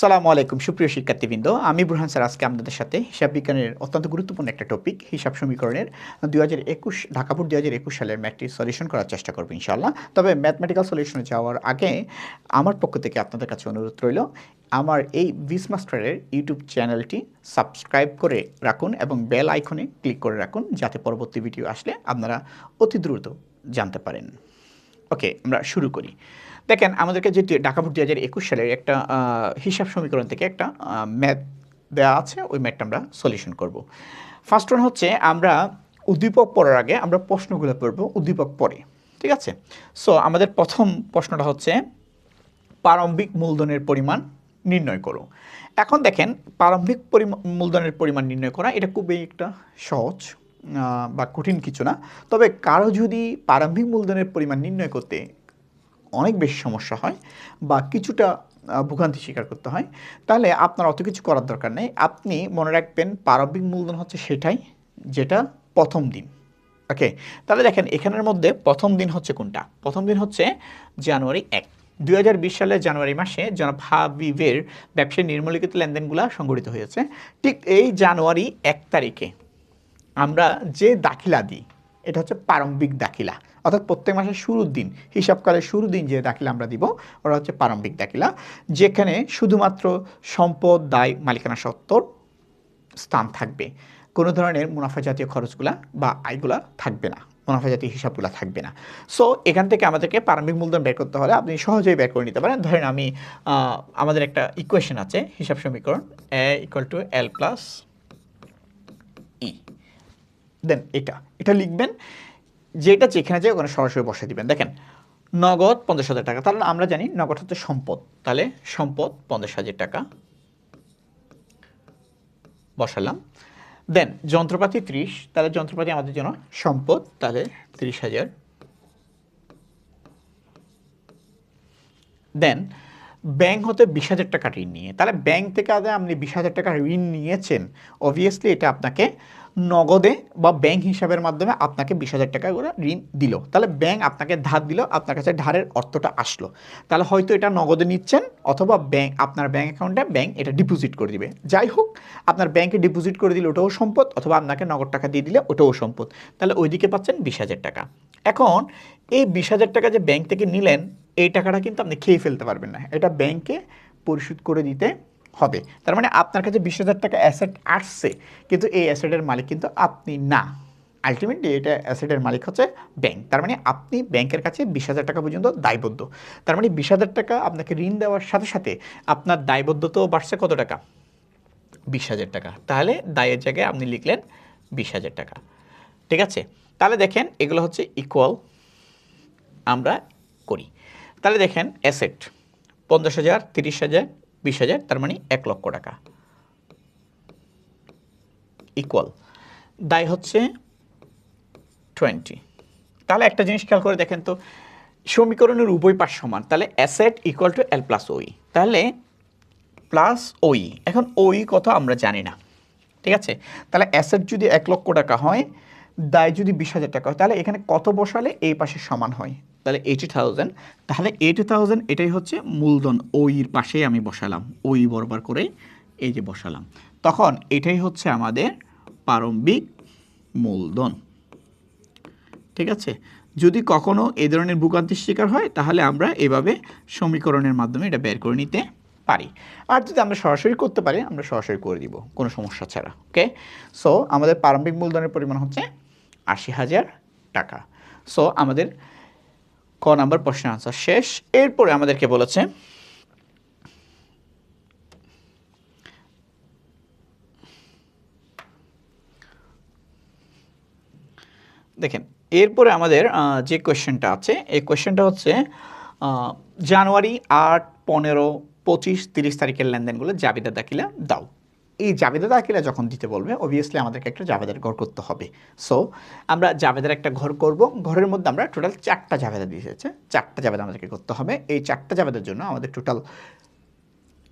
সালামু আলাইকুম, সুপ্রিয় শিক্ষার্থীবৃন্দ। আমি বুরহান স্যার, আজকে আপনাদের সাথে হিসাব বিজ্ঞানের অত্যন্ত গুরুত্বপূর্ণ একটা টপিক হিসাব সমীকরণের দুই হাজার একুশ, ঢাকা বোর্ড দুই হাজার একুশ সালের ম্যাথটি সলিউশন করার চেষ্টা করব ইনশাল্লাহ তবে ম্যাথমেটিক্যাল সলিউশনে যাওয়ার আগে আমার পক্ষ থেকে আপনাদের কাছে অনুরোধ রইল, আমার এই মাস্টারের ইউটিউব চ্যানেলটি সাবস্ক্রাইব করে রাখুন এবং বেল আইকনে ক্লিক করে রাখুন, যাতে পরবর্তী ভিডিও আসলে আপনারা অতি দ্রুত জানতে পারেন। ওকে আমরা শুরু করি। দেখেন, আমাদেরকে যে ঢাকা বোর্ড দুই হাজার একুশ সালের একটা হিসাব সমীকরণ থেকে একটা ম্যাথ দেওয়া আছে, ওই ম্যাথটা আমরা সলিউশন করব। ফার্স্ট ওয়ান হচ্ছে, আমরা উদ্দীপক পড়ার আগে আমরা প্রশ্নগুলো পড়ব উদ্দীপক পরে, ঠিক আছে? সো আমাদের প্রথম প্রশ্নটা হচ্ছে, প্রারম্ভিক মূলধনের পরিমাণ নির্ণয় করো। এখন দেখেন, প্রারম্ভিক মূলধনের পরিমাণ নির্ণয় করা, এটা খুবই একটা সহজ বা কঠিন কিছু না। তবে কারও যদি প্রারম্ভিক মূলধনের পরিমাণ নির্ণয় করতে অনেক বেশি সমস্যা হয় বা কিছুটা ভোগান্তি স্বীকার করতে হয়। তাহলে আপনার অত কিছু করার দরকার নেই। আপনি মনে রাখবেন প্রারম্ভিক মূলধন হচ্ছে সেটাই, যেটা প্রথম দিন। ওকে তাহলে দেখেন, এখানের মধ্যে প্রথম দিন হচ্ছে কোনটা? প্রথম দিন হচ্ছে জানুয়ারি এক। দুই সালের জানুয়ারি মাসে জনাব হাবিবের ব্যবসায় নির্মলিখিত লেনদেনগুলো সংগঠিত হয়েছে। ঠিক এই জানুয়ারি এক তারিখে আমরা যে দাখিলা দিই, এটা হচ্ছে প্রারম্ভিক দাখিলা। অর্থাৎ প্রত্যেক মাসের শুরুর দিন, হিসাবকালের শুরুর দিন যে দাখিলা আমরা দিব ওটা হচ্ছে প্রারম্ভিক দাখিলা, যেখানে শুধুমাত্র সম্পদ, দায়, মালিকানা সত্তর স্থান থাকবে। কোনো ধরনের মুনাফা জাতীয় খরচগুলা বা আয়গুলা থাকবে না, মুনাফা জাতীয় হিসাবগুলো থাকবে না। সো এখান থেকে আমাদেরকে প্রারম্ভিক মূলধন বের করতে হলে আপনি সহজেই বের করে নিতে পারেন। ধরেন আমি আমাদের একটা ইকুয়েশন আছে, হিসাব সমীকরণ A equal to L plus E then এটা এটা লিখবেন। যেটা যেখানে যায় ওখানে সরাসরি বসে দিবেন। দেখেন, নগদ পঞ্চাশ হাজার টাকা। তাহলে আমরা জানি নগদ হচ্ছে সম্পদ। তাহলে সম্পদ পঞ্চাশ হাজার টাকা। বসালাম। দেন যন্ত্রপাতি ত্রিশ। তাহলে যন্ত্রপাতি আমাদের জন্য সম্পদ। তাহলে ত্রিশ হাজার। দেন ব্যাংক হতে বিশ হাজার টাকা ঋণ নিয়ে। তাহলে ব্যাংক থেকে আপনি বিশ হাজার টাকা ঋণ নিয়েছেন। অবভিয়াসলি এটা আপনাকে নগদে বা ব্যাংক হিসাবের মাধ্যমে আপনাকে বিশ হাজার টাকা করে ঋণ দিল। তাহলে ব্যাংক আপনাকে ধার দিল, আপনার কাছে ধারের অর্থটা আসলো। তাহলে হয়তো এটা নগদে নিচ্ছেন অথবা ব্যাংক আপনার ব্যাংক অ্যাকাউন্টে ব্যাংক এটা ডিপোজিট করে দিবে। যাই হোক, আপনার ব্যাংকে ডিপোজিট করে দিলে ওটাও সম্পদ অথবা আপনাকে নগদ টাকা দিয়ে দিলে ওটাও সম্পদ। তাহলে ওইদিকে পাচ্ছেন বিশ হাজার টাকা। এখন এই বিশ হাজার টাকা যে ব্যাংক থেকে নিলেন, এই টাকাটা কিন্তু আপনি খেয়ে ফেলতে পারবেন না। এটা ব্যাংকে পরিশোধ করে দিতে হবে। তার মানে আপনার কাছে বিশ হাজার টাকা অ্যাসেট আসছে, কিন্তু এই অ্যাসেটের মালিক কিন্তু আপনি না। আলটিমেটলি এটা অ্যাসেটের মালিক হচ্ছে ব্যাংক তার মানে আপনি ব্যাংকের কাছে বিশ হাজার টাকা পর্যন্ত দায়বদ্ধ। তার মানে বিশ হাজার টাকা আপনাকে ঋণ দেওয়ার সাথে সাথে আপনার দায়বদ্ধতাও বাড়ছে কত টাকা? বিশ হাজার টাকা। তাহলে দায়ের জায়গায় আপনি লিখলেন বিশ হাজার টাকা। ঠিক আছে? তাহলে দেখেন এগুলো হচ্ছে ইকুয়াল আমরা করি। তাহলে দেখেন অ্যাসেট পঞ্চাশ হাজার, তিরিশ হাজার বিশ হাজার, তার মানে এক লক্ষ টাকা। ইকুয়াল দায় হচ্ছে টোয়েন্টি তাহলে একটা জিনিস খেয়াল করে দেখেন তো, সমীকরণের উভয় পাশ সমান, তাহলে asset equal to L plus ওই তাহলে প্লাস ওই এখন ওই কত আমরা জানি না, ঠিক আছে? তাহলে অ্যাসেট যদি এক লক্ষ টাকা হয় দায় যদি বিশ হাজার টাকা হয়, তাহলে এখানে কত বসালে এই পাশে সমান হয়? তাহলে এইটি থাউজেন্ড তাহলে এইটি থাউজেন্ড এটাই হচ্ছে মূলধন ওইর পাশেই আমি বসালাম ওই বরাবর করে এই যে বসালাম। তখন এটাই হচ্ছে আমাদের প্রারম্ভিক মূলধন। ঠিক আছে? যদি কখনো এই ধরনের ভূকান্তির শিকার হয়, তাহলে আমরা এভাবে সমীকরণের মাধ্যমে এটা বের করে নিতে পারি। আর যদি আমরা সরাসরি করতে পারি, আমরা সরাসরি করে দিব, কোনো সমস্যা ছাড়া ওকে সো আমাদের প্রারম্ভিক মূলধনের পরিমাণ হচ্ছে আশি হাজার টাকা। সো আমাদের ক নাম্বার প্রশ্নের আনসার শেষ। এরপরে আমাদেরকে বলেছে, দেখেন, এরপরে আমাদের যে কোয়েশ্চেনটা আছে, এই কোয়েশ্চেনটা হচ্ছে জানুয়ারি আট, পনেরো, পঁচিশ, তিরিশ তারিখের লেনদেনগুলো জাবিদা দাখিলা দাও। এই জাবেদা দাখিলা যখন দিতে বলবে অবভিয়াসলি আমাদেরকে একটা জাবেদার ঘর করতে হবে। সো আমরা জাবেদার একটা ঘর করব। ঘরের মধ্যে আমরা টোটাল চারটা জাবেদা দিয়েছে। চারটা জাবেদা আমাদেরকে করতে হবে। এই চারটা জাবেদার জন্য আমাদের টোটাল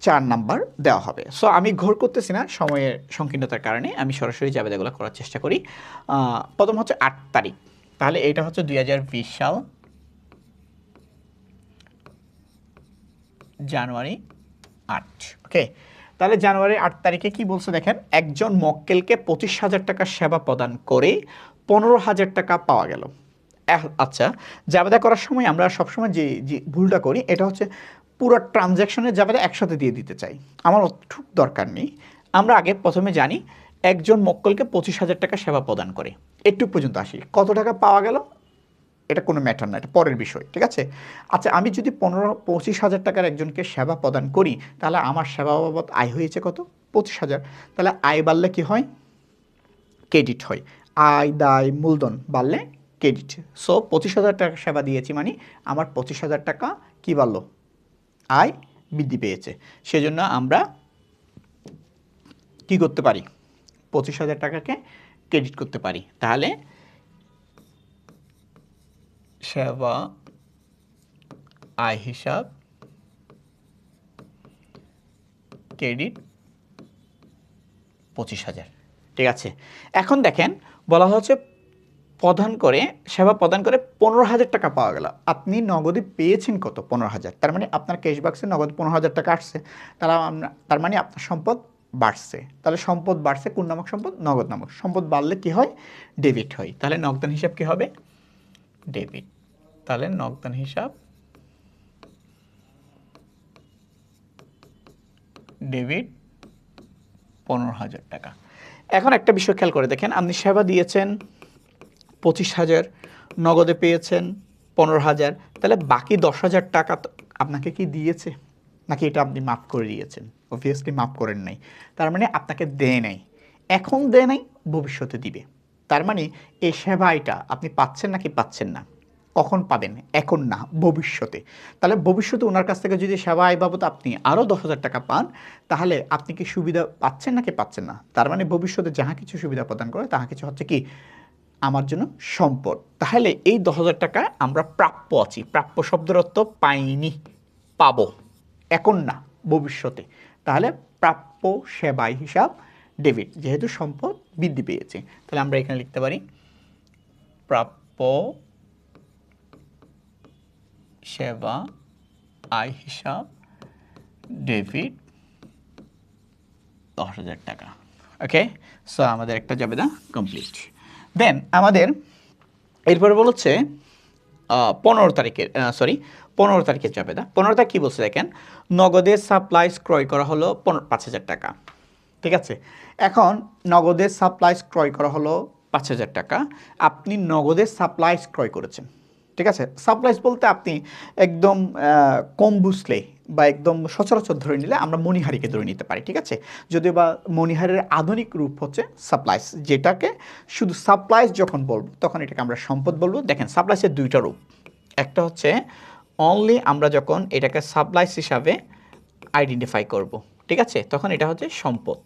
চার নাম্বার দেওয়া হবে। সো আমি ঘোর করতেছি না সময়ের সংকীর্ণতার কারণে। আমি সরাসরি জাবেদাগুলো করার চেষ্টা করি। প্রথম হচ্ছে আট তারিখ। তাহলে এটা হচ্ছে দুই হাজার বিশ সাল জানুয়ারি আট। ওকে তাহলে জানুয়ারি আট তারিখে কি বলছে দেখেন? একজন মক্কেলকে পঁচিশ হাজার টাকা সেবা প্রদান করে পনেরো হাজার টাকা পাওয়া গেল। আচ্ছা জাবেদা করার সময় আমরা সবসময় যে যে ভুলটা করি, এটা হচ্ছে পুরো ট্রানজ্যাকশনের জাবেদা একসাথে দিয়ে দিতে চাই। আমার অতটুক দরকার নেই। আমরা আগে প্রথমে জানি, একজন মক্কলকে পঁচিশ হাজার টাকা সেবা প্রদান করে। একটু পর্যন্ত আসি। কত টাকা পাওয়া গেল? এটা কোনো ম্যাটার না, এটা পরের বিষয়, ঠিক আছে? আচ্ছা আমি যদি পনেরো, পঁচিশ হাজার টাকার একজনকে সেবা প্রদান করি, তাহলে আমার সেবা বাবদ আয় হয়েছে কত? পঁচিশ হাজার। তাহলে আয় বাড়লে কি হয়? ক্রেডিট হয়। আয়, দায়, মূলধন বাড়লে ক্রেডিট। সো পঁচিশ হাজার টাকা সেবা দিয়েছি মানে আমার পঁচিশ হাজার টাকা কি বাড়লো? আয় বৃদ্ধি পেয়েছে। সেজন্য আমরা কি করতে পারি? পঁচিশ হাজার টাকাকে ক্রেডিট করতে পারি। তাহলে সেবা, আয় হিসাব, ক্রেডিট, পঁচিশ হাজার। ঠিক আছে? এখন দেখেন, বলা হচ্ছে প্রদান করে, সেবা প্রদান করে পনেরো হাজার টাকা পাওয়া গেল। আপনি নগদে পেয়েছেন কত? পনেরো হাজার। তার মানে আপনার ক্যাশ বাক্সে নগদ পনেরো হাজার টাকা আসছে। তারা তার মানে আপনার সম্পদ বাড়ছে। তাহলে সম্পদ বাড়ছে, কোন নামক সম্পদ? নগদ নামক। সম্পদ বাড়লে কি হয়? ডেবিট হয়। তাহলে নগদান হিসাব কি হবে? ডেবিট তাহলে নগদান হিসাব ডেবিট পনেরো হাজার টাকা। এখন একটা বিষয় খেয়াল করে দেখেন, আপনি সেবা দিয়েছেন পঁচিশ হাজার, নগদে পেয়েছেন পনেরো হাজার, তাহলে বাকি দশ হাজার টাকা আপনাকে কি দিয়েছে? নাকি এটা আপনি মাফ করে দিয়েছেন? অবভিয়াসলি মাফ করেন নাই। তার মানে আপনাকে দেয় নাই। এখন দেয় নাই, ভবিষ্যতে দিবে। তার মানে এই সেবাইটা আপনি পাচ্ছেন নাকি পাচ্ছেন না? কখন পাবেন? এখন না, ভবিষ্যতে। তাহলে ভবিষ্যতে ওনার কাছ থেকে যদি সেবা আয় বাবদ আপনি আরও দশ হাজার টাকা পান, তাহলে আপনি কি সুবিধা পাচ্ছেন নাকি পাচ্ছেন না? তার মানে ভবিষ্যতে যাহা কিছু সুবিধা প্রদান করে, তাহা কিছু হচ্ছে কি, আমার জন্য সম্পদ। তাহলে এই দশ হাজার টাকা আমরা প্রাপ্য আছি। প্রাপ্য শব্দের অর্থ পাইনি, পাব। এখন না, ভবিষ্যতে। তাহলে প্রাপ্য সেবাই হিসাব ডেবিট, যেহেতু সম্পদ বৃদ্ধি পেয়েছে। তাহলে আমরা এখানে লিখতে পারি, প্রাপ্য সেবা আয় হিসাব ডেবিট দশ হাজার টাকা। ওকে সো আমাদের একটা জাবেদা কমপ্লিট দেন আমাদের এরপরে বলছে পনেরো তারিখের সরি পনেরো তারিখের জাবেদা। পনেরো তারিখ কী বলছে দেখেন? নগদের সাপ্লাইস ক্রয় করা হলো পনেরো, পাঁচ হাজার টাকা। ঠিক আছে? এখন নগদের সাপ্লাইস ক্রয় করা হলো পাঁচ হাজার টাকা। আপনি নগদের সাপ্লাইস ক্রয় করেছেন। ঠিক আছে? সাপ্লাইস বলতে আপনি একদম কম বুঝলে বা একদম সচরাচর ধরে নিলে আমরা মণিহারিকে ধরে নিতে পারি, ঠিক আছে? যদিও বা মণিহারের আধুনিক রূপ হচ্ছে সাপ্লাইস যেটাকে শুধু সাপ্লাইস যখন বলব, তখন এটাকে আমরা সম্পদ বলব। দেখেন সাপ্লাইসের দুইটা রূপ। একটা হচ্ছে অনলি আমরা যখন এটাকে সাপ্লাইস হিসাবে আইডেন্টিফাই করব, ঠিক আছে? তখন এটা হচ্ছে সম্পদ।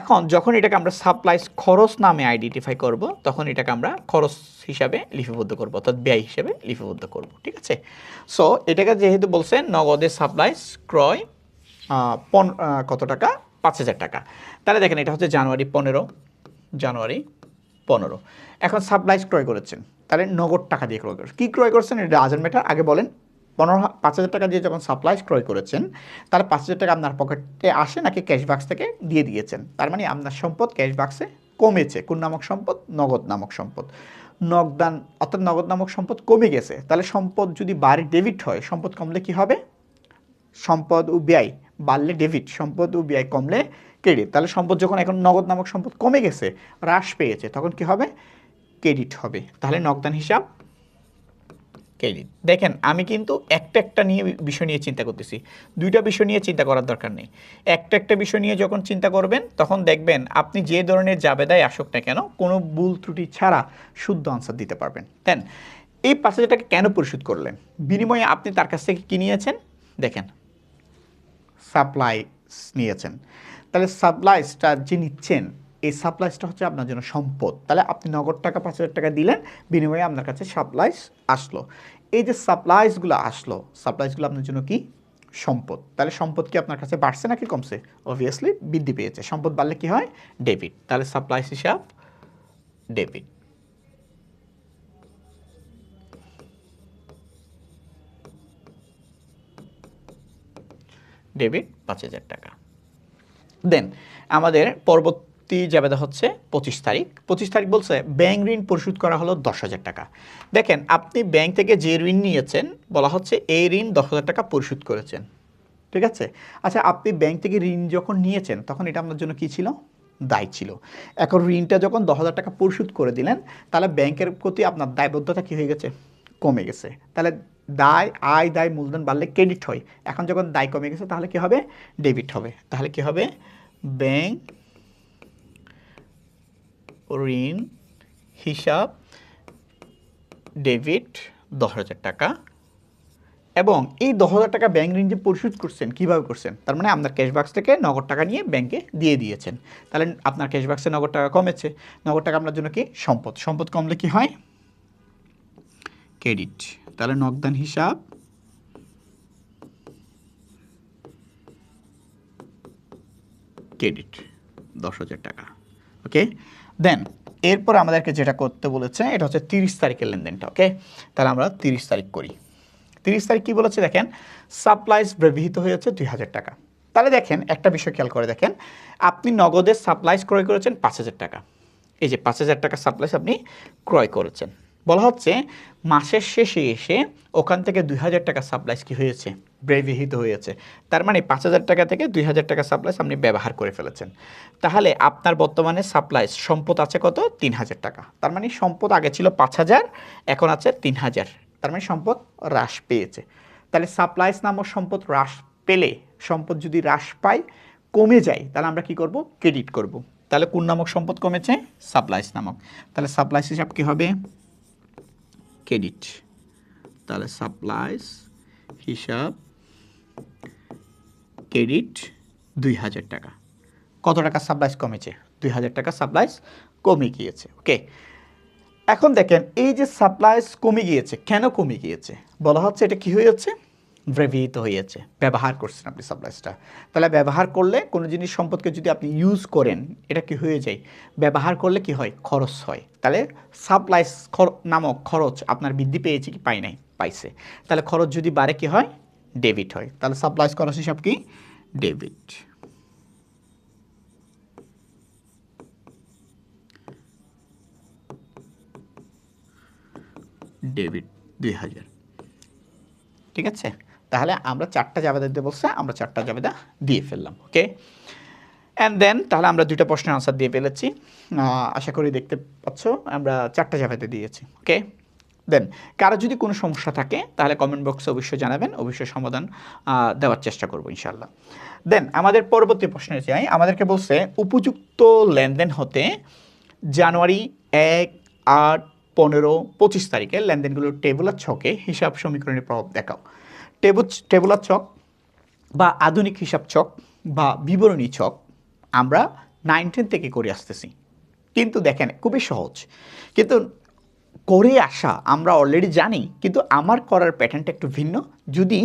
এখন যখন এটাকে আমরা সাপ্লাইস খরচ নামে আইডেন্টিফাই করব, তখন এটাকে আমরা খরচ হিসাবে লিপিবদ্ধ করব, অর্থাৎ ব্যয় হিসাবে লিপিবদ্ধ করব, ঠিক আছে? সো এটাকে যেহেতু বলছেন নগদের সাপ্লাইস ক্রয় পন কত টাকা? পাঁচ হাজার টাকা। তাহলে দেখেন, এটা হচ্ছে জানুয়ারি পনেরো জানুয়ারি পনেরো। এখন সাপ্লাইস ক্রয় করেছেন, তাহলে নগদ টাকা দিয়ে ক্রয় করেছেন। কী ক্রয় করছেন? এটা আজান ম্যাটার আগে বলেন পনেরো পাঁচ হাজার টাকা দিয়ে যখন সাপ্লাইস ক্রয় করেছেন তাহলে পাঁচ হাজার টাকা আপনার পকেটে আসে নাকি ক্যাশ বাক্স থেকে দিয়ে দিয়েছেন? তার মানে আপনার সম্পদ ক্যাশ বাক্সে কমেছে। কোন নামক সম্পদ? নগদ নামক সম্পদ। নগদান, অর্থাৎ নগদ নামক সম্পদ কমে গেছে। তাহলে সম্পদ যদি বাড়ি ডেবিট হয়, সম্পদ কমলে কি হবে? সম্পদ ও ব্যয় বাড়লে ডেবিট সম্পদ ও ব্যয় কমলে ক্রেডিট তাহলে সম্পদ যখন এখন নগদ নামক সম্পদ কমে গেছে, হ্রাস পেয়েছে, তখন কি হবে? ক্রেডিট হবে। তাহলে নগদান হিসাব ক্রেডিট দেখেন, আমি কিন্তু একটা একটা নিয়ে বিষয় নিয়ে চিন্তা করতেছি। দুইটা বিষয় নিয়ে চিন্তা করার দরকার নেই। একটা একটা বিষয় নিয়ে যখন চিন্তা করবেন, তখন দেখবেন আপনি যে ধরনের জাবেদায় আসুক না কেন, কোনো ভুল ত্রুটি ছাড়া শুদ্ধ আনসার দিতে পারবেন। দেন এই পাঁচ কেন পরিশোধ করলেন? বিনিময়ে আপনি তার কাছ থেকে কি নিয়েছেন? দেখেন সাপ্লাইস নিয়েছেন। তাহলে সাপ্লাইসটা যে নিচ্ছেন এই সাপ্লাইসটা হচ্ছে আপনার জন্য সম্পদ। তাহলে আপনি নগদ টাকা পাঁচ হাজার টাকা দিলেন, বিনিময়ে আপনার কাছে সাপ্লাইস আসলো। এই যে সাপ্লাইসগুলো আসলো সাপ্লাইসগুলো আপনার জন্য কি? সম্পদ। তাহলে সম্পদ কি আপনার কাছে বাড়ছে নাকি কমছে? অবভিয়াসলি বৃদ্ধি পেয়েছে। সম্পদ বাড়লে কি হয়? ডেবিট তাহলে সাপ্লাইস হিসাব ডেবিট ডেবিট পাঁচ হাজার টাকা। দেন আমাদের পরবর্তী জাবেদা হচ্ছে পঁচিশ তারিখ। পঁচিশ তারিখ বলছে, ব্যাংক ঋণ পরিশোধ করা হলো দশ হাজার টাকা। দেখেন, আপনি ব্যাংক থেকে যে ঋণ নিয়েছেন, বলা হচ্ছে এই ঋণ দশ হাজার টাকা পরিশোধ করেছেন। ঠিক আছে? আচ্ছা আপনি ব্যাংক থেকে ঋণ যখন নিয়েছেন, তখন এটা আপনার জন্য কী ছিল? দায় ছিল। এখন ঋণটা যখন দশ হাজার টাকা পরিশোধ করে দিলেন, তাহলে ব্যাংকের প্রতি আপনার দায়বদ্ধতা কী হয়ে গেছে? কমে গেছে। তাহলে দায়, আয়, দায়, মূলধন বাড়লে ক্রেডিট হয়। এখন যখন দায় কমে গেছে, তাহলে কি হবে? ডেবিট হবে। তাহলে কি হবে? ব্যাংক ঋণ, হিসাব ডেবিট দশ হাজার টাকা। এবং এই দশ হাজার টাকা ব্যাংক ঋণ যে পরিশোধ করছেন, কীভাবে করছেন? তার মানে আপনার ক্যাশবাক্স থেকে নগদ টাকা নিয়ে ব্যাংকে দিয়ে দিয়েছেন। তাহলে আপনার ক্যাশবাক্সে নগদ টাকা কমেছে। নগদ টাকা আপনার জন্য কি? সম্পদ। সম্পদ কমলে কি হয়? ক্রেডিট তাহলে নগদান হিসাব। ক্রেডিট দশ হাজার টাকা। ওকে দেন এরপর আমাদেরকে যেটা করতে বলেছে, এটা হচ্ছে তিরিশ তারিখের লেনদেনটা ওকে তাহলে আমরা তিরিশ তারিখ করি। তিরিশ তারিখ কী বলেছে দেখেন? সাপ্লাইস ব্যবহৃত হয়েছে দুই হাজার টাকা। তাহলে দেখেন, একটা বিষয় খেয়াল করে দেখেন, আপনি নগদে সাপ্লাইস ক্রয় করেছেন পাঁচ হাজার টাকা। এই যে পাঁচ হাজার টাকা সাপ্লাইস আপনি ক্রয় করেছেন। বলা হচ্ছে, মাসের শেষে এসে ওখান থেকে দুই হাজার টাকা সাপ্লাইস কি হয়েছে? ব্যবহৃত হয়েছে। তার মানে পাঁচ হাজার টাকা থেকে দুই হাজার টাকা সাপ্লাইস আপনি ব্যবহার করে ফেলেছেন। তাহলে আপনার বর্তমানে সাপ্লাইস সম্পদ আছে কত? তিন হাজার টাকা। তার মানে সম্পদ আগে ছিল পাঁচ হাজার, এখন আছে তিন হাজার। তার মানে সম্পদ হ্রাস পেয়েছে। তাহলে সাপ্লাইস নামক সম্পদ হ্রাস পেলে, সম্পদ যদি হ্রাস পায়, কমে যায়, তাহলে আমরা কি করব? ক্রেডিট করব। তাহলে কোন নামক সম্পদ কমেছে? সাপ্লাইস নামক। তাহলে সাপ্লাইস হিসাব কি হবে? ক্রেডিট তাহলে সাপ্লাইস হিসাব ক্রেডিট দুই হাজার টাকা। কত টাকা সাপ্লাইস কমেছে? দুই হাজার টাকা সাপ্লাইস কমে গিয়েছে, ওকে? এখন দেখেন, এই যে সাপ্লাইস কমে গিয়েছে, কেন কমে গিয়েছে? বলা হচ্ছে এটা কি হয়েছে? ব্যবহৃত হয়েছে। ব্যবহার করছেন আপনি সাপ্লাইসটা। তাহলে ব্যবহার করলে কোনো জিনিস সম্পদকে যদি আপনি ইউজ করেন, এটা কি হয়ে যায়? ব্যবহার করলে কি হয়? খরচ হয়। তাহলে সাপ্লাইস নামক খরচ আপনার বৃদ্ধি পেয়েছে কি পাই নাই? পাইছে। তাহলে খরচ যদি বাড়ে কি হয়? ডেবিট হয়। তাহলে সাপ্লাইস খরচ হিসাব কি? ডেবিট। ডেবিট দুই হাজার। ঠিক আছে? তাহলে আমরা চারটা জাবেদা দিতে বলছে, আমরা চারটা জাবেদা দিয়ে ফেললাম, ওকে? অ্যান্ড দেন তাহলে আমরা দুইটা প্রশ্নের আনসার দিয়ে ফেলেছি। আশা করি দেখতে পাচ্ছ, আমরা চারটা জাবেদা দিয়েছি, ওকে? দেন। কারও যদি কোনো সমস্যা থাকে, তাহলে কমেন্ট বক্সে অবশ্যই জানাবেন, অবশ্যই সমাধান দেওয়ার চেষ্টা করব ইনশাল্লাহ দেন, আমাদের পরবর্তী প্রশ্নে যাই আমাদেরকে বলছে, উপযুক্ত লেনদেন হতে জানুয়ারি এক আট পনেরো পঁচিশ তারিখে লেনদেনগুলোর টেবুলার ছকে হিসাব সমীকরণের প্রভাব দেখাও। টেবুল টেবুলার ছক বা আধুনিক হিসাব ছক বা বিবরণী ছক আমরা নাইন টেন থেকে করে আসতেছি। কিন্তু দেখেন, খুবই সহজ। কিন্তু করে আসা আমরা অলরেডি জানি, কিন্তু আমার করার প্যাটার্নটা একটু ভিন্ন। যদি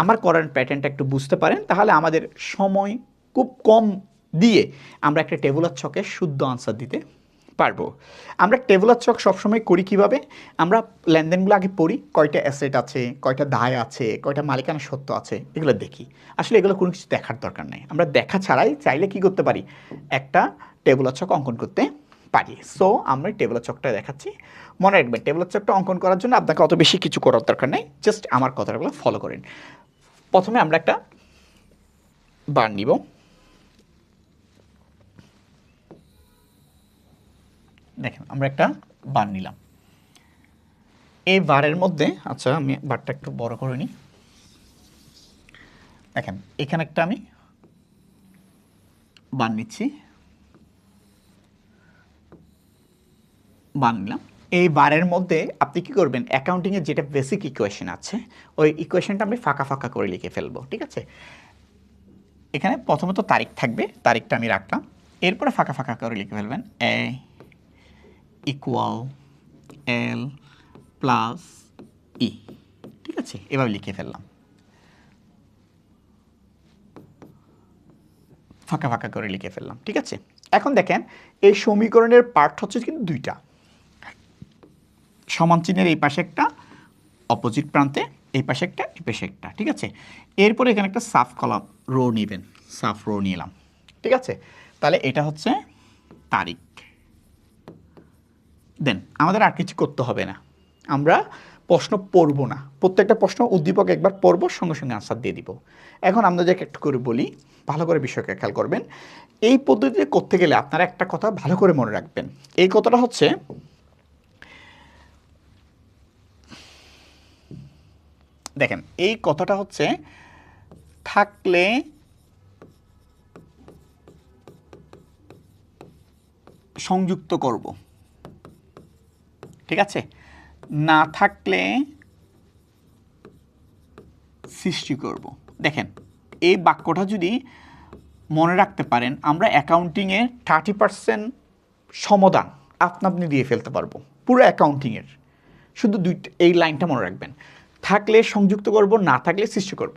আমার করার প্যাটার্নটা একটু বুঝতে পারেন, তাহলে আমাদের সময় খুব কম দিয়ে আমরা একটা টেবুলার ছকে শুদ্ধ আনসার দিতে পারব। আমরা টেবুলার চক সবসময় করি কীভাবে? আমরা লেনদেনগুলো আগে পড়ি, কয়টা অ্যাসেট আছে, কয়টা দায় আছে, কয়টা মালিকানা সত্য আছে, এগুলো দেখি। আসলে এগুলো কোনো কিছু দেখার দরকার নেই। আমরা দেখা ছাড়াই চাইলে কি করতে পারি? একটা টেবুলার চক অঙ্কন করতে পারি। সো আমরা টেবুলার চকটা দেখাচ্ছি। মনে রাখবেন টেবুলার চকটা অঙ্কন করার জন্য আপনাকে অত বেশি কিছু করার দরকার নেই। জাস্ট আমার কথাগুলো ফলো করেন। প্রথমে আমরা একটা বার নিব। দেখেন, আমরা একটা বার নিলাম। এই বারের মধ্যে আচ্ছা আমি বারটা একটু বড় করে নিই। দেখেন, এখানে একটা আমি বার নিচ্ছি। নিলাম এই বারের মধ্যে আপনি কি করবেন? অ্যাকাউন্টিংয়ের যেটা বেসিক ইকুয়েশন আছে, ওই ইকুয়েশনটা আমি ফাঁকা ফাঁকা করে লিখে ফেলব, ঠিক আছে? এখানে প্রথমত তারিখ থাকবে, তারিখটা আমি রাখলাম। এরপরে ফাঁকা ফাঁকা করে লিখে ফেলবেন এ ইকুয়াল এল প্লাস ই ঠিক আছে? এভাবে লিখে ফেললাম। ফাঁকা ফাঁকা করে লিখে ফেললাম, ঠিক আছে? এখন দেখেন, এই সমীকরণের পার্ট হচ্ছে কিন্তু দুইটা। সমান চিহ্নের এই পাশে একটা অপোজিট প্রান্তে এই পাশে একটা, এই পাশে একটা, ঠিক আছে? এরপরে এখানে একটা সাফ কলাম রো নেবেন, সাফ রো নিলাম, ঠিক আছে? তাহলে এটা হচ্ছে তারিখ। দেন, আমাদের আর কিছু করতে হবে না। আমরা প্রশ্ন পড়ব না। প্রত্যেকটা প্রশ্ন উদ্দীপক একবার পড়ব, সঙ্গে সঙ্গে আনসার দিয়ে দিব। এখন আপনাদেরকে একটু করে বলি, ভালো করে বিষয়কে খেয়াল করবেন। এই পদ্ধতিতে করতে গেলে আপনারা একটা কথা ভালো করে মনে রাখবেন। এই কথাটা হচ্ছে দেখেন, এই কথাটা হচ্ছে থাকলে সংযুক্ত করব। ঠিক আছে? না থাকলে সৃষ্টি করব। দেখেন, এই বাক্যটা যদি মনে রাখতে পারেন, আমরা অ্যাকাউন্টিংয়ের থার্টি পার্সেন্ট সমাধান আপনা আপনি দিয়ে ফেলতে পারব, পুরো অ্যাকাউন্টিংয়ের শুধু দুইটা, এই লাইনটা মনে রাখবেন। থাকলে সংযুক্ত করব, না থাকলে সৃষ্টি করব।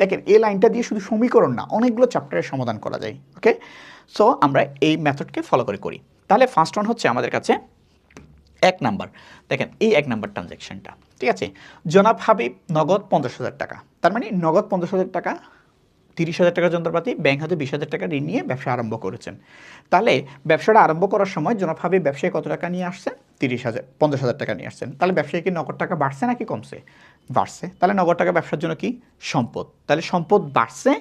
দেখেন, এই লাইনটা দিয়ে শুধু সমীকরণ না, অনেকগুলো চ্যাপ্টারের সমাধান করা যায় ওকে সো আমরা এই মেথডকে ফলো করে করি। তাহলে ফার্স্ট ওয়ান হচ্ছে আমাদের কাছে এক নাম্বার। দেখেন, এই এক নাম্বার ট্রানজ্যাকশনটা ঠিক আছে? জনাব হাবিব নগদ পঞ্চাশ হাজার টাকা। তার মানে নগদ পঞ্চাশ হাজার টাকা তিরিশ হাজার টাকা যন্ত্রপাতি, ব্যাংক হাতে বিশ হাজার টাকা ঋণ নিয়ে ব্যবসা আরম্ভ করেছেন। তাহলে ব্যবসাটা আরম্ভ করার সময় জনাব ব্যবসায়ী কত টাকা নিয়ে আসছেন? তিরিশ হাজার, পঞ্চাশ হাজার টাকা নিয়ে আসছেন। তাহলে ব্যবসায়ী কি নগদ টাকা বাড়ছে নাকি কমছে? বাড়ছে। তাহলে নগদ টাকা ব্যবসার জন্য কি? সম্পদ। তাহলে সম্পদ বাড়ছে,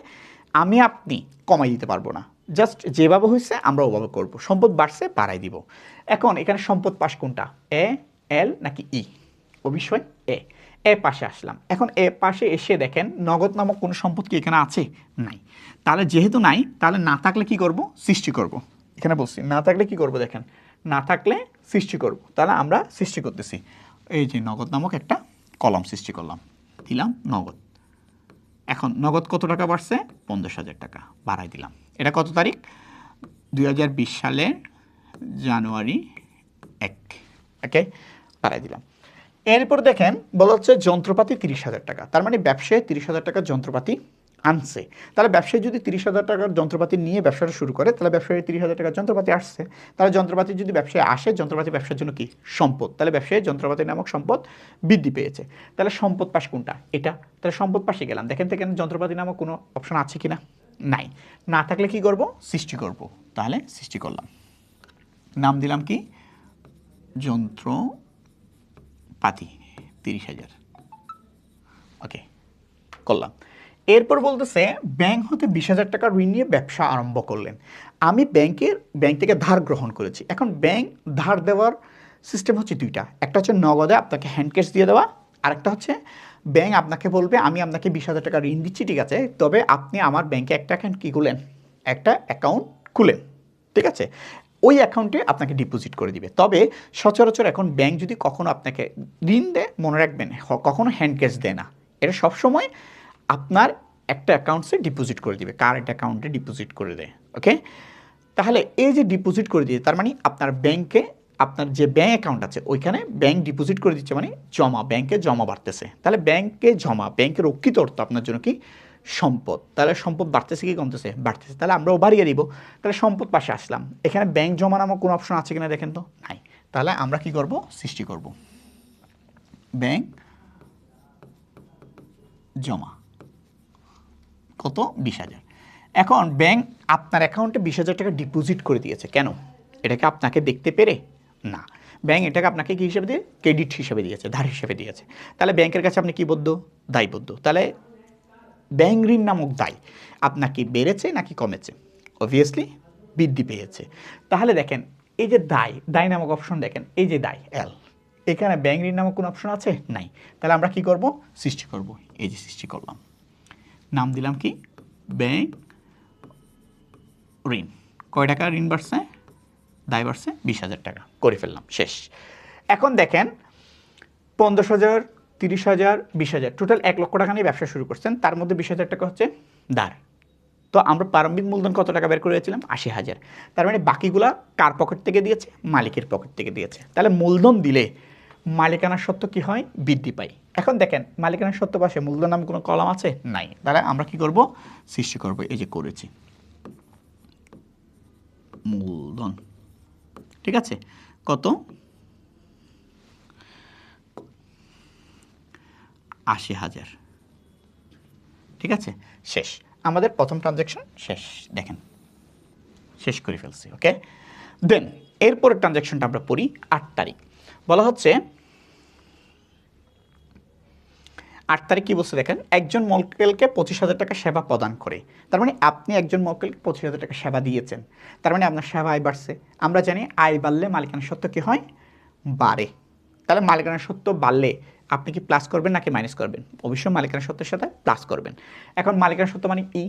আমি, আপনি কমাই দিতে পারব না। জাস্ট যেভাবে হয়েছে, আমরা ওভাবে করব। সম্পদ বাড়ছে, বাড়াই দিব। এখন এখানে সম্পদ পাশ কোনটা? এ, এল নাকি ই? অবশ্যই এ। এ পাশে আসলাম। এখন এ পাশে এসে দেখেন নগদ নামক কোনো সম্পদ কি এখানে আছে? নাই। তাহলে যেহেতু নাই, তাহলে না থাকলে কি করব? সৃষ্টি করব। এখানে বলছি, না থাকলে কি করব দেখেন? না থাকলে সৃষ্টি করব। তাহলে আমরা সৃষ্টি করতেছি। এই যে নগদ নামক একটা কলম সৃষ্টি করলাম। দিলাম নগদ। এখন নগদ কত টাকা বাড়ছে? পঞ্চাশ হাজার টাকা বাড়াই দিলাম। এটা কত তারিখ? দু হাজার বিশ সালের জানুয়ারি এক। ওকে? বাড়াই দিলাম। এরপর দেখেন, বলা হচ্ছে যন্ত্রপাতি তিরিশ হাজার টাকা। তার মানে ব্যবসায় তিরিশ হাজার টাকার যন্ত্রপাতি আনছে। তাহলে ব্যবসায়ী যদি তিরিশ হাজার টাকার যন্ত্রপাতি নিয়ে ব্যবসাটা শুরু করে, তাহলে ব্যবসায়ী তিরিশ হাজার টাকার যন্ত্রপাতি আসছে। তাহলে যন্ত্রপাতি যদি ব্যবসায় আসে, যন্ত্রপাতি ব্যবসার জন্য কি? সম্পদ। তাহলে ব্যবসায়ী যন্ত্রপাতি নামক সম্পদ বৃদ্ধি পেয়েছে। তাহলে সম্পদ পাশ কোনটা? এটা। তাহলে সম্পদ পাশে গেলাম। দেখেন থেকে যন্ত্রপাতি নামক কোনো অপশন আছে কি না নাই। না থাকলে কি করব? সৃষ্টি করব। তাহলে সৃষ্টি করলাম। নাম দিলাম কি? যন্ত্রপাতি তিরিশ হাজার। ওকে করলাম। এরপর বলতেছে ব্যাংক হতে বিশ হাজার টাকা ঋণ নিয়ে ব্যবসা আরম্ভ করলেন। আমি ব্যাংকের ব্যাংক থেকে ধার গ্রহণ করেছি। এখন ব্যাংক ধার দেওয়ার সিস্টেম হচ্ছে দুইটা। একটা হচ্ছে নগদে আপনাকে হ্যান্ড ক্যাশ দিয়ে দেওয়া, আরেকটা হচ্ছে ব্যাংক আপনাকে বলবে, আমি আপনাকে বিশ হাজার টাকা ঋণ দিচ্ছি, ঠিক আছে? তবে আপনি আমার ব্যাংকে একটা অ্যাকাউন্ট কী খুলেন? একটা অ্যাকাউন্ট খুলেন, ঠিক আছে? ওই অ্যাকাউন্টে আপনাকে ডিপোজিট করে দিবে। তবে সচরাচর এখন ব্যাংক যদি কখনো আপনাকে ঋণ দেয়, মনে রাখবেন কখনো হ্যান্ড ক্যাশ দেয় না। এটা সবসময় আপনার একটা অ্যাকাউন্টসে ডিপোজিট করে দিবে কারেন্ট অ্যাকাউন্টে ডিপোজিট করে দেয় ওকে তাহলে এই যে ডিপোজিট করে দিয়ে তার মানে আপনার ব্যাংকে আপনার যে ব্যাঙ্ক অ্যাকাউন্ট আছে, ওইখানে ব্যাংক ডিপোজিট করে দিচ্ছে মানে জমা ব্যাংকে জমা বাড়তেছে। তাহলে ব্যাংকে জমা ব্যাংকের রক্ষিত অর্থ আপনার জন্য কি? সম্পদ। তাহলে সম্পদ বাড়তেছে কি কমতেছে? বাড়তেছে। তাহলে আমরাও বাড়িয়ে দিব। তাহলে সম্পদ পাশে আসলাম। এখানে ব্যাংক জমা নামক কোনো অপশন আছে কিনা দেখেন তো? নাই। তাহলে আমরা কি করব? সৃষ্টি করব। ব্যাংক জমা। কত? বিশ হাজার। এখন ব্যাংক আপনার অ্যাকাউন্টে বিশ হাজার টাকা ডিপোজিট করে দিয়েছে। কেন? এটাকে আপনাকে দেখতে পেরে? না। ব্যাংক এটাকে আপনাকে কী হিসেবে দিয়ে? ক্রেডিট হিসেবে দিয়েছে, ধার হিসেবে দিয়েছে। তাহলে ব্যাংকের কাছে আপনি কী বদ্ধ? দায়বদ্ধ। তাহলে ব্যাংক ঋণ নামক দায় আপনার কি বেড়েছে নাকি কমেছে? অবভিয়াসলি বৃদ্ধি পেয়েছে। তাহলে দেখেন, এই যে দায় দায় নামক অপশন দেখেন, এই যে দায় এল এখানে ব্যাংক ঋণ নামক কোনো অপশন আছে? নাই। তাহলে আমরা কি করব? সৃষ্টি করব। এই যে সৃষ্টি করলাম। নাম দিলাম কি? ব্যাংক ঋণ কয় টাকা ঋণ বাড়ছে? দায় বাড়ছে বিশ হাজার টাকা। করে ফেললাম। শেষ। এখন দেখেন, পঞ্চাশ হাজার তিরিশ হাজার, বিশ হাজার। টোটাল এক লক্ষ টাকা নিয়ে ব্যবসা শুরু করছেন। তার মধ্যে বিশ হাজার টাকা হচ্ছে দাঁড় তো আমরা প্রারম্ভিক মূলধন কত টাকা বের করেছিলাম? আশি হাজার। তার মানে বাকিগুলা কার পকেট থেকে দিয়েছে? মালিকের পকেট থেকে দিয়েছে। তাহলে মূলধন দিলে মালিকানার সত্ত্ব কি হয়? বৃদ্ধি পায়। এখন দেখেন, মালিকানার সত্ত্ব পাশে মূলধন নামে কোনো কলাম আছে? নাই। তাহলে আমরা কি করব? সৃষ্টি করব। এই যে করেছি। মূলধন। ঠিক আছে? কত? আশি হাজার। ঠিক আছে? শেষ। আমাদের প্রথম ট্রানজ্যাকশন শেষ। দেখেন শেষ করে ফেলছি ওকে দেন এরপরের ট্রানজ্যাকশনটা আমরা পড়ি আট তারিখ। বলা হচ্ছে আট তারিখ কি বলছে দেখেন? একজন মক্কেলকে পঁচিশ হাজার টাকা সেবা প্রদান করে। তার মানে আপনি একজন মক্কেলকে পঁচিশ হাজার টাকা সেবা দিয়েছেন। তার মানে আপনার সেবা আয় বাড়ছে। আমরা জানি আয় বাড়লে মালিকানা সত্য কি হয়? বাড়ে। তাহলে মালিকানা সত্য বাড়লে আপনি কি প্লাস করবেন নাকি মাইনাস করবেন? অবশ্যই মালিকানা সত্যের সাথে প্লাস করবেন। এখন মালিকানা সত্য মানে ই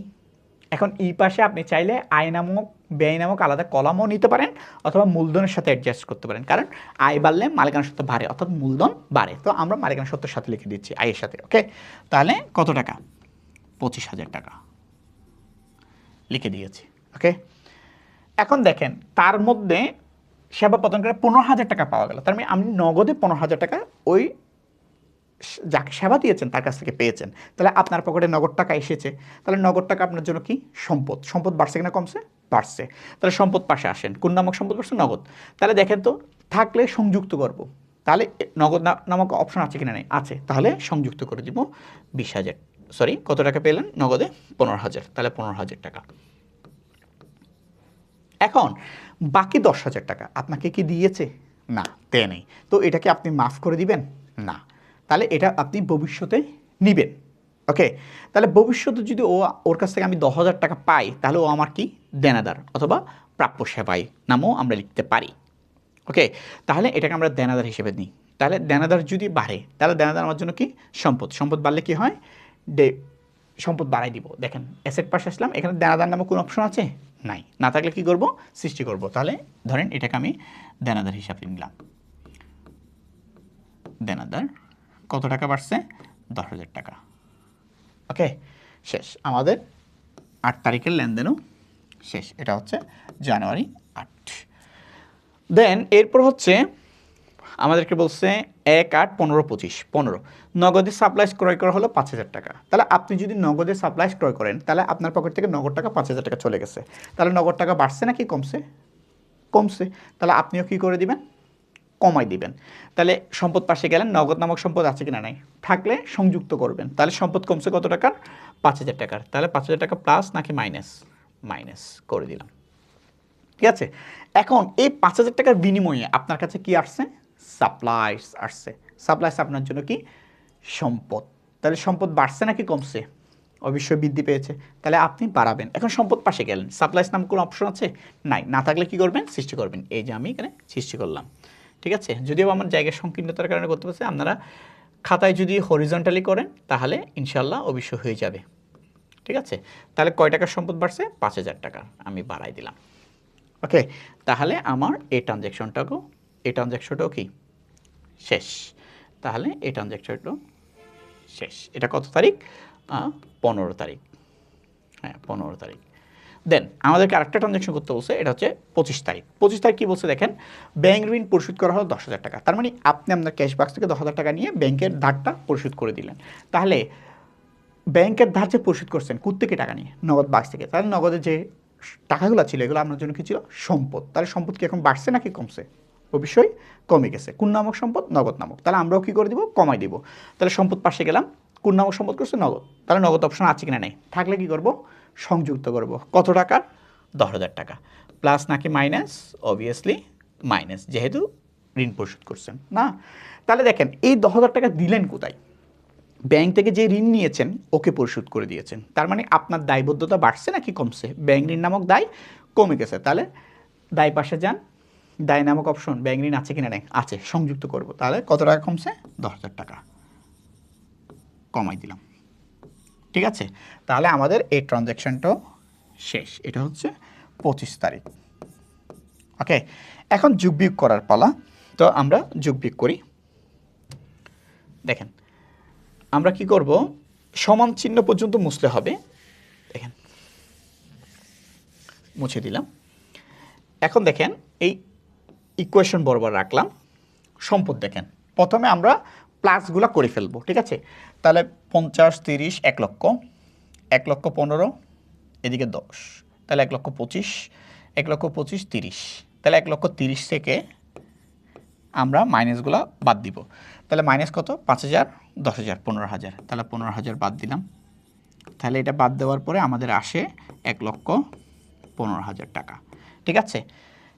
এখন ই পাশে আপনি চাইলে আয় নামক, ব্যয় নামক আলাদা কলামও নিতে পারেন অথবা মূলধনের সাথে অ্যাডজাস্ট করতে পারেন। কারণ আয় বাড়লে মালিকানা সত্য বাড়ে, অর্থাৎ মূলধন বাড়ে। তো আমরা মালিকানা সত্যের সাথে লিখে দিচ্ছি আয়ের সাথে ওকে তাহলে কত টাকা? পঁচিশ হাজার টাকা। লিখে দিয়েছি ওকে এখন দেখেন, তার মধ্যে সেবা প্রদান করে পনেরো হাজার টাকা পাওয়া গেল। তার মানে আপনি নগদে পনেরো হাজার টাকা ওই যাকে সেবা দিয়েছেন, তার কাছ থেকে পেয়েছেন। তাহলে আপনার পকেটে নগদ টাকা এসেছে। তাহলে নগদ টাকা আপনার জন্য কি? সম্পদ। সম্পদ বাড়ছে কিনা কমছে? বাড়ছে। তাহলে সম্পদ পাশে আসেন। কোন নামক সম্পদ বাড়ছে? নগদ। তাহলে দেখেন তো, থাকলে সংযুক্ত করব। তাহলে নগদ নামক অপশন আছে কিনা নেই? আছে। তাহলে সংযুক্ত করে দিব বিশ হাজার। সরি কত টাকা পেলেন? নগদে পনেরো হাজার। তাহলে পনেরো হাজার টাকা। এখন বাকি দশ হাজার টাকা আপনাকে কি দিয়েছে? না, দেয় নেই। তো এটাকে আপনি মাফ করে দিবেন? না। তাহলে এটা আপনি ভবিষ্যতে নিবেন। ওকে? তাহলে ভবিষ্যতে যদি ও ওর কাছ থেকে আমি দশ হাজার টাকা পাই, তাহলে ও আমার কি? দেনাদার অথবা প্রাপ্য সেবাই নামও আমরা লিখতে পারি। ওকে? তাহলে এটাকে আমরা দেনাদার হিসেবে নিই। তাহলে দেনাদার যদি বাড়ে, তাহলে দেনাদার আমার জন্য কি? সম্পদ। সম্পদ বাড়লে কি হয়? ডে সম্পদ বাড়াই দিব। দেখেন অ্যাসেট পাশে আসলাম। এখানে দেনাদার নামে কোনো অপশন আছে? নাই। না থাকলে কি করব? সৃষ্টি করব। তাহলে ধরেন এটাকে আমি দেনাদার হিসাবে নিলাম। দেনাদার কত টাকা বাড়ছে? দশ হাজার টাকা। ওকে, শেষ। আমাদের আট তারিখের লেনদেনও শেষ। এটা হচ্ছে জানুয়ারি আট। দেন এরপর হচ্ছে আমাদেরকে বলছে এক আট পনেরো পঁচিশ, পনেরো। নগদে সাপ্লাইস ক্রয় করা হলো পাঁচ হাজার টাকা। তাহলে আপনি যদি নগদে সাপ্লাইস ক্রয় করেন, তাহলে আপনার পকেট থেকে নগদ টাকা পাঁচ হাজার টাকা চলে গেছে। তাহলে নগদ টাকা বাড়ছে নাকি কমছে? কমছে। তাহলে আপনিও কি করে দিবেন? কমাই দিবেন। তাহলে সম্পদ পাশে গেলেন, নগদ নামক সম্পদ আছে কিনা নাই? থাকলে সংযুক্ত করবেন। তাহলে সম্পদ কমছে কত টাকার? পাঁচ হাজার টাকার। তাহলে পাঁচ হাজার টাকা প্লাস নাকি মাইনাস মাইনাস করে দিলাম। ঠিক আছে? এখন এই পাঁচ হাজার টাকার বিনিময়ে আপনার কাছে কি আসছে? সাপ্লাইস আসছে। সাপ্লাইস আপনার জন্য কি? সম্পদ। তাহলে সম্পদ বাড়ছে নাকি কমছে? অবশ্যই বৃদ্ধি পেয়েছে। তাহলে আপনি বাড়াবেন। এখন সম্পদ পাশে গেলেন। সাপ্লাইস নাম কোনো অপশন আছে? নাই। না থাকলে কি করবেন? সৃষ্টি করবেন। এই যে আমি এখানে সৃষ্টি করলাম। ঠিক আছে? যদিও আমার জায়গার সংকীর্ণতার কারণে করতে পারছে, আপনারা খাতায় যদি হরিজন্টালি করেন, তাহলে ইনশাল্লাহ অবশ্যই হয়ে যাবে। ঠিক আছে? তাহলে কয় টাকার সম্পদ বাড়ছে? পাঁচ হাজার টাকার আমি বাড়াই দিলাম। ওকে? তাহলে আমার এই ট্রানজ্যাকশনটাকেও এই ট্রানজ্যাকশনটাও কি? শেষ। তাহলে এই ট্রানজ্যাকশনটাও শেষ। এটা কত তারিখ? পনেরো তারিখ। হ্যাঁ পনেরো তারিখ। দেন আমাদেরকে আরেকটা ট্রানজ্যাকশন করতে বলছে, এটা হচ্ছে পঁচিশ তারিখ। পঁচিশ তারিখ কী বলছে দেখেন? ব্যাংক ঋণ পরিশোধ করা হলো দশ হাজার টাকা। তার মানে আপনি আপনার ক্যাশ বাক্স থেকে দশ হাজার টাকা নিয়ে ব্যাংকের ধারটা পরিশোধ করে দিলেন। তাহলে ব্যাংকের ধার যে পরিশোধ করছেন থেকে টাকা নিয়ে? নগদ বাক্স থেকে। তাহলে নগদের যে টাকাগুলো ছিল, এগুলো আপনার জন্য কি ছিল? সম্পদ। তাহলে সম্পদ কি এখন বাড়ছে নাকি কমছে? অবশ্যই কমে গেছে। কোন নামক সম্পদ? নগদ নামক। তাহলে আমরাও কি করে দিব? কমাই দিব। তাহলে সম্পদ পাশে গেলাম। কোন নামক সম্পদ করছে? নগদ। তাহলে নগদ অপশন আছে কিনা নেই? থাকলে কি করব? সংযুক্ত করব। কত টাকা দশ হাজার টাকা। প্লাস নাকি মাইনাস অবভিয়াসলি মাইনাস যেহেতু ঋণ পরিশোধ করছেন, না? তাহলে দেখেন, এই দশ হাজার টাকা দিলেন কোথায়? ব্যাংক থেকে যে ঋণ নিয়েছেন, ওকে পরিশোধ করে দিয়েছেন। তার মানে আপনার দায়বদ্ধতা বাড়ছে নাকি কমছে? ব্যাংক ঋণ নামক দায় কমে গেছে। তাহলে দায় পাশে যান। দায় অপশন ব্যাংক ঋণ আছে কিনা নেই? আছে, সংযুক্ত করব। তাহলে কত টাকা কমছে? দশ হাজার টাকা। কমাই দিলাম। ঠিক আছে? তাহলে আমাদের এই ট্রানজ্যাকশনটাও শেষ। এটা হচ্ছে পঁচিশ তারিখ। ওকে? এখন যোগ বিয়োগ করার পালা। তো আমরা যোগ বিয়োগ করি। দেখেন, আমরা কি করব? সমান চিহ্ন পর্যন্ত মুছলে হবে। দেখেন, মুছে দিলাম। এখন দেখেন, এই ইকুয়েশন বরাবর রাখলাম। সম্পদ দেখেন। প্রথমে আমরা প্লাসগুলো করে ফেলব, ঠিক আছে? তাহলে পঞ্চাশ, তিরিশ, এক লক্ষ। এক লক্ষ পনেরো, এদিকে দশ। তাহলে এক লক্ষ পঁচিশ, এক লক্ষ পঁচিশ, তিরিশ। তাহলে এক লক্ষ তিরিশ থেকে আমরা মাইনাসগুলো বাদ দিব। তাহলে মাইনাস কত? পাঁচ হাজার, দশ হাজার, পনেরো হাজার। তাহলে পনেরো হাজার বাদ দিলাম। তাহলে এটা বাদ দেওয়ার পরে আমাদের আসে এক লক্ষ পনেরো হাজার টাকা, ঠিক আছে?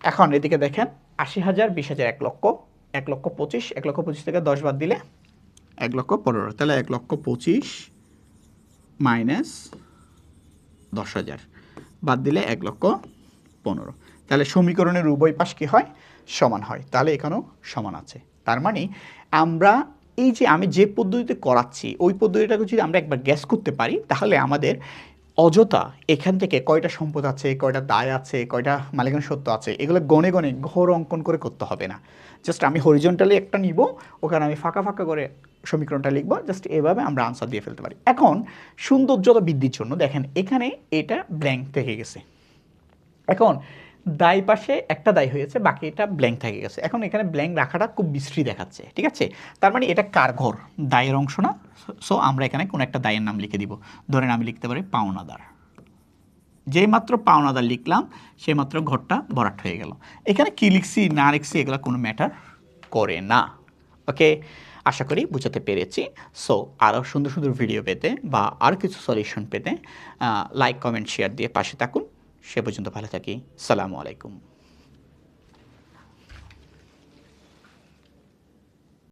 এখন এদিকে দেখেন আশি হাজার, বিশ হাজার, এক লক্ষ এক লক্ষ পঁচিশ, এক লক্ষ পঁচিশ থেকে দশ বাদ দিলে এক লক্ষ পনেরো। তাহলে এক লক্ষ পঁচিশ মাইনাস দশ হাজার বাদ দিলে এক লক্ষ পনেরো। তাহলে সমীকরণের উভয় পাশ কী হয়? সমান হয়। তাহলে এখানেও সমান আছে। তার মানে আমরা এই যে আমি যে পদ্ধতিতে করাচ্ছি, ওই পদ্ধতিটাকে যদি আমরা একবার গ্যাস করতে পারি, তাহলে আমাদের অযথা এখান থেকে কয়টা সম্পদ আছে, কয়টা দায় আছে, কয়টা মালিকানা সত্য আছে, এগুলো গনে গনে ঘর অঙ্কন করে করতে হবে না। জাস্ট আমি হরিজন্টালি একটা নিব, ওখানে আমি ফাঁকা ফাঁকা করে সমীকরণটা লিখব জাস্ট এভাবে আমরা আনসার দিয়ে ফেলতে পারি। এখন সৌন্দর্যতা বৃদ্ধির জন্য দেখেন, এখানে এটা ব্ল্যাঙ্ক থেকে গেছে। এখন দায় পাশে একটা দায় হয়েছে, বাকি এটা ব্ল্যাঙ্ক থেকে গেছে। এখন এখানে ব্ল্যাঙ্ক রাখাটা খুব বিশ্রী দেখাচ্ছে, ঠিক আছে? তার মানে এটা কার ঘর? দায়ের অংশ না? সো আমরা এখানে কোনো একটা দায়ের নাম লিখে দিব। ধরেন আমি লিখতে পারি পাওনাদার। যেই মাত্র পাওনাদার লিখলাম, সেই মাত্র ঘরটা ভরাট হয়ে গেল। এখানে কি লিখছি, না লিখছি, এগুলো কোনো ম্যাটার করে না। ওকে আশা করি বুঝাতে পেরেছি। সো আরও সুন্দর সুন্দর ভিডিও পেতে বা আর কিছু সলিউশন পেতে লাইক কমেন্ট শেয়ার দিয়ে পাশে থাকুন। সে পর্যন্ত ভালো থাকি। সালামু আলাইকুম।